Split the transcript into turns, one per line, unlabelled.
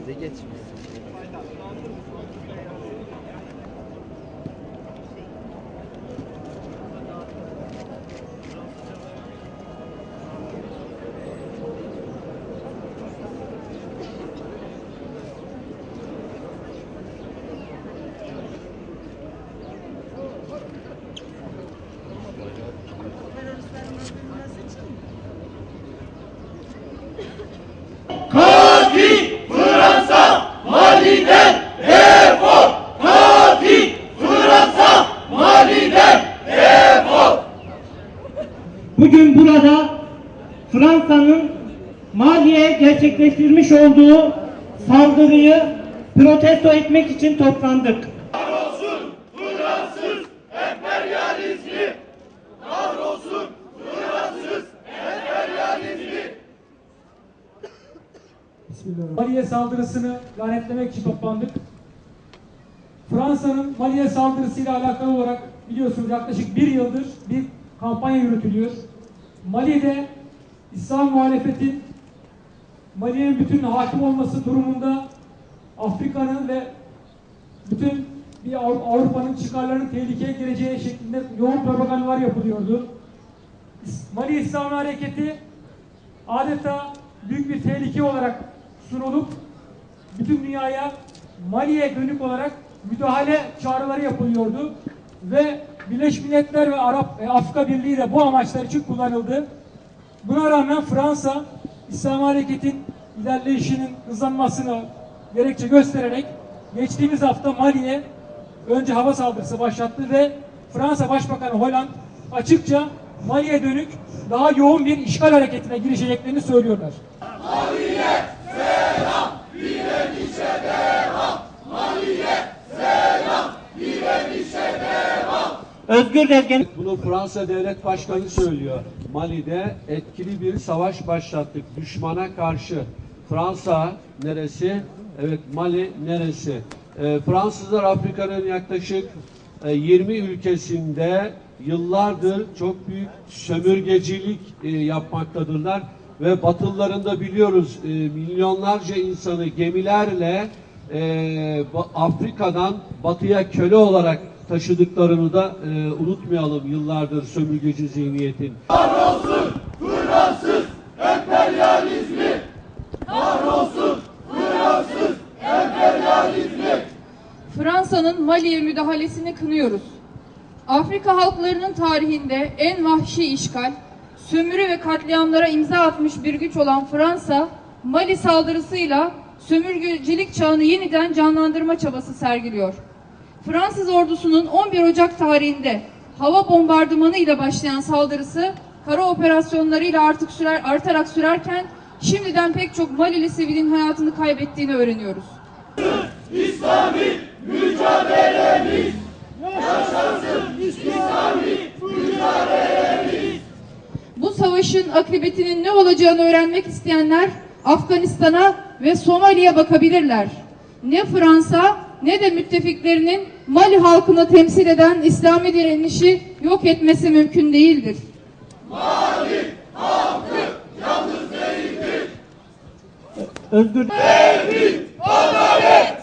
size geçmiş.
Bugün burada Fransa'nın Mali'ye gerçekleştirmiş olduğu saldırıyı protesto etmek için toplandık.
Mali'ye saldırısını lanetlemek için toplandık. Fransa'nın Mali'ye saldırısıyla alakalı olarak biliyorsunuz yaklaşık bir yıldır bir kampanya yürütülüyor. Mali'de İslam muhalefetin Mali'nin bütün hakim olması durumunda Afrika'nın ve bütün bir Av- Avrupa'nın çıkarlarının tehlikeye gireceği şeklinde yoğun propagandalar yapılıyordu. Mali İslam Hareketi adeta büyük bir tehlike olarak sunulup bütün dünyaya Mali'ye dönük olarak müdahale çağrıları yapılıyordu ve Birleşmiş Milletler ve Arap ve Afrika Birliği de bu amaçlar için kullanıldı. Buna rağmen Fransa İslam Hareket'in ilerleyişinin hızlanmasını gerekçe göstererek geçtiğimiz hafta Mali'ye önce hava saldırısı başlattı ve Fransa Başbakanı Hollande açıkça Mali'ye dönük daha yoğun bir işgal hareketine girişeceklerini söylüyorlar.
Özgür Devgen
Bunu Fransa Devlet Başkanı söylüyor. Mali'de etkili bir savaş başlattık düşmana karşı. Fransa neresi? Evet Mali neresi? Ee, Fransızlar Afrika'nın yaklaşık e, 20 ülkesinde yıllardır çok büyük sömürgecilik e, yapmaktadırlar ve batılıların da biliyoruz e, milyonlarca insanı gemilerle e, Afrika'dan batıya köle olarak taşıdıklarını da e, unutmayalım yıllardır sömürgeci zihniyetin.
Fransa'nın Mali'ye müdahalesini kınıyoruz. Afrika halklarının tarihinde en vahşi işgal, sömürü ve katliamlara imza atmış bir güç olan Fransa, Mali saldırısıyla sömürgecilik çağını yeniden canlandırma çabası sergiliyor. Fransız ordusunun 11 Ocak tarihinde hava bombardımanı ile başlayan saldırısı kara operasyonlarıyla artık sürer, artarak sürerken şimdiden pek çok Malili sivilin hayatını kaybettiğini öğreniyoruz. Bu savaşın akıbetinin ne olacağını öğrenmek isteyenler Afganistan'a ve Somali'ye bakabilirler. Ne Fransa ne de müttefiklerinin Mali halkını temsil eden İslami direnişi yok etmesi mümkün değildir.
Özgür
Adalet!